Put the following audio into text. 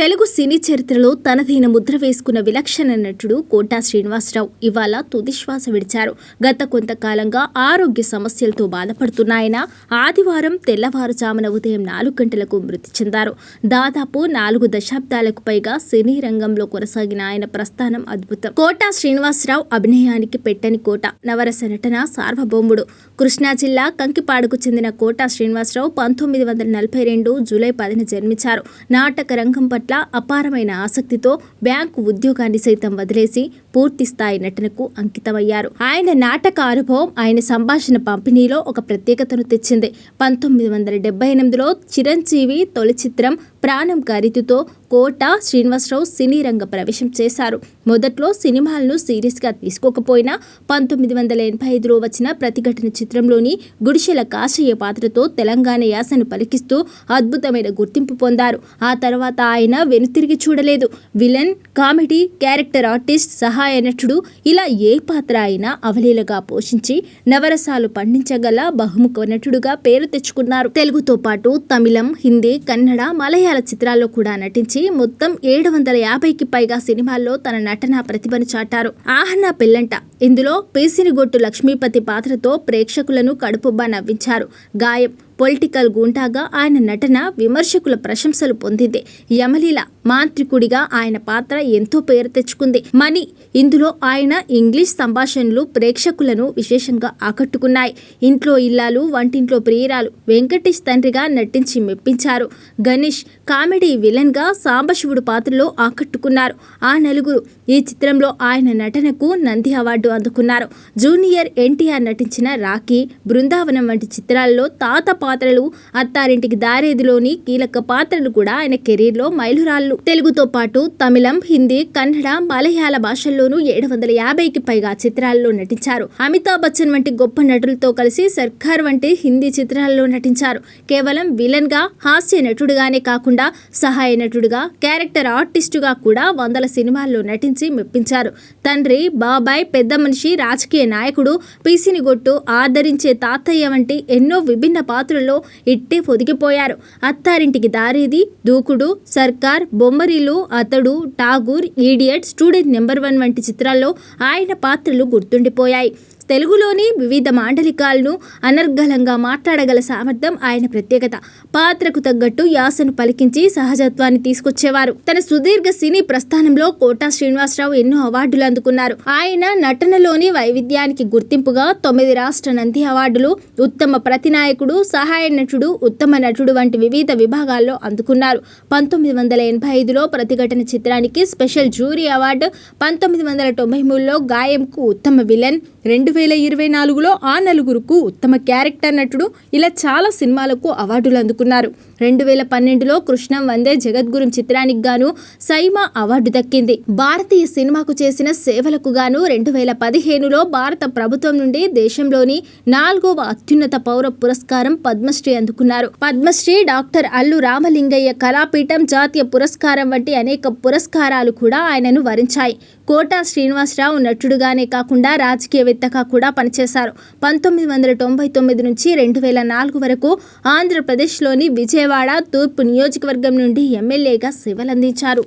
తెలుగు సినీ చరిత్రలో తనదైన ముద్ర వేసుకున్న విలక్షణ నటుడు కోటా శ్రీనివాసరావు ఇవాళ తుదిశ్వాస విడిచారు. గత కొంతకాలంగా ఆరోగ్య సమస్యలతో బాధపడుతున్నాయన ఆదివారం తెల్లవారుజామున ఉదయం నాలుగు గంటలకు మృతి చెందారు. దాదాపు నాలుగు దశాబ్దాలకు పైగా సినీ రంగంలో కొనసాగిన ఆయన ప్రస్థానం అద్భుతం. కోటా శ్రీనివాసరావు అభినయానికి పెట్టని కోట నవరస నటన సార్వభౌముడు. కృష్ణా జిల్లా కంకిపాడుకు చెందిన కోటా శ్రీనివాసరావు పంతొమ్మిది వందల నలభై రెండు జూలై పదిన జన్మించారు. నాటక రంగం పట్ల అపారమైన ఆసక్తితో బ్యాంకు ఉద్యోగాన్ని సైతం వదిలేసి పూర్తిస్థాయి నటనకు అంకితమయ్యారు. ఆయన నాటక అనుభవం ఆయన సంభాషణ పంపిణీలో ఒక ప్రత్యేకతను తెచ్చింది. పంతొమ్మిది వందల డెబ్బై ఎనిమిదిలో చిరంజీవి తొలి చిత్రం ప్రాణం ఖరీదుతో కోట శ్రీనివాసరావు సినీ రంగ ప్రవేశం చేశారు. మొదట్లో సినిమాలను సీరియస్గా తీసుకోకపోయినా పంతొమ్మిది వందల ఎనభై ఐదులో వచ్చిన ప్రతిఘటన చిత్రంలోని గుడిసెల కాశయ్య పాత్రతో తెలంగాణ యాసను పలికిస్తూ అద్భుతమైన గుర్తింపు పొందారు. ఆ తర్వాత ఆయన వెనుతిరిగి చూడలేదు. విలన్ కామెడీ క్యారెక్టర్ ఆర్టిస్ట్ సహా సహాయ నటుడు ఇలా ఏ పాత్ర అయినా అవలీలగా పోషించి నవరసాలు పండించగల బహుముఖ నటుడుగా పేరు తెచ్చుకున్నారు. తెలుగుతో పాటు తమిళం హిందీ కన్నడ మలయాళ చిత్రాల్లో కూడా నటించి మొత్తం ఏడు వందల యాభైకి పైగా సినిమాల్లో తన నటన ప్రతిభను చాటారు. ఆహన్న పెళ్ళంట ఇందులో పీసినిగొట్టు లక్ష్మీపతి పాత్రతో ప్రేక్షకులను కడుపుబ్బా నవ్వించారు. గాయం పొలిటికల్ గుంటాగా ఆయన నటన విమర్శకుల ప్రశంసలు పొందింది. యమలీల మాంత్రికుడిగా ఆయన పాత్ర ఎంతో పేరు తెచ్చుకుంది. మనీ ఇందులో ఆయన ఇంగ్లీష్ సంభాషణలు ప్రేక్షకులను విశేషంగా ఆకట్టుకున్నాయి. ఇంట్లో ఇల్లాలు వంటింట్లో ప్రియురాలు వెంకటేష్ తండ్రిగా నటించి మెప్పించారు. గణేష్ కామెడీ విలన్గా సాంబశివుడు పాత్రలో ఆకట్టుకున్నారు. ఆ నలుగురు ఈ చిత్రంలో ఆయన నటనకు నంది అవార్డు అందుకున్నారు. జూనియర్ ఎన్టీఆర్ నటించిన రాఖీ బృందావనం వంటి చిత్రాల్లో తాత పాత్రలు అత్తారింటికి దారేదిలోని కీలక పాత్రలు కూడా ఆయన కెరీర్లో మైలురాళ్ళు. తెలుగుతో పాటు తమిళం హిందీ కన్నడ మలయాళ భాషల్లోనూ ఏడు వందల యాభైకి పైగా చిత్రాల్లో నటించారు. అమితాబ్ బచ్చన్ వంటి గొప్ప నటులతో కలిసి సర్కార్ వంటి హిందీ చిత్రాల్లో నటించారు. కేవలం విలన్గా హాస్య నటుడుగానే కాకుండా సహాయ నటుడుగా క్యారెక్టర్ ఆర్టిస్టుగా కూడా వందల సినిమాల్లో నటించి మెప్పించారు. తండ్రి బాబాయ్ పెద్ద మనిషి రాజకీయ నాయకుడు పీసిని గొట్టు ఆదరించే తాతయ్య వంటి ఎన్నో విభిన్న పాత్రల్లో ఇట్టే పొదిగిపోయారు. Attarintiki Daredi Dookudu Sarkar Bommarillu Athadu Tagore idiot student number one వంటి చిత్రాల్లో ఆయన పాత్రలు గుర్తుండిపోయాయి. తెలుగులోని వివిధ మాండలికాలను అనర్గళంగా మాట్లాడగల సామర్థ్యం ఆయన ప్రత్యేకత. పాత్రకు తగ్గట్టు యాసను పలికించి సహజత్వాన్ని తీసుకొచ్చేవారు. తన సుదీర్ఘ సినీ ప్రస్థానంలో కోటా శ్రీనివాసరావు ఎన్నో అవార్డులు అందుకున్నారు. ఆయన నటనలోని వైవిధ్యానికి గుర్తింపుగా తొమ్మిది రాష్ట్ర నంది అవార్డులు ఉత్తమ ప్రతినాయకుడు సహాయ నటుడు ఉత్తమ నటుడు వంటి వివిధ విభాగాల్లో అందుకున్నారు. పంతొమ్మిది వందల ఎనభై ఐదులో ప్రతిఘటన చిత్రానికి స్పెషల్ జ్యూరీ అవార్డు పంతొమ్మిది వందల తొంభై మూడులో గాయంకు ఉత్తమ విలన్ రెండు వేల ఇరవై నాలుగులో ఆ నలుగురుకు ఉత్తమ క్యారెక్టర్ నటుడు ఇలా చాలా సినిమాలకు అవార్డులు అందుకున్నారు. రెండు వేల పన్నెండులో కృష్ణం వందే జగద్గురుం చిత్రానికి గాను సైమా అవార్డు దక్కింది. భారతీయ సినిమాకు చేసిన సేవలకు గాను రెండు వేల పదిహేనులో భారత ప్రభుత్వం నుండి దేశంలోని నాలుగవ అత్యున్నత పౌర పురస్కారం పద్మశ్రీ అందుకున్నారు. పద్మశ్రీ డాక్టర్ అల్లు రామలింగయ్య కళాపీఠం జాతీయ పురస్కారం వంటి అనేక పురస్కారాలు కూడా ఆయనను వరించాయి. కోటా శ్రీనివాసరావు నటుడుగానే కాకుండా రాజకీయవేత్తగా కూడా పనిచేశారు. పంతొమ్మిది వందల తొంభై తొమ్మిది నుంచి రెండు వేల నాలుగు వరకు ఆంధ్రప్రదేశ్లోని విజయవాడ తూర్పు నియోజకవర్గం నుండి ఎమ్మెల్యేగా సేవలందించారు.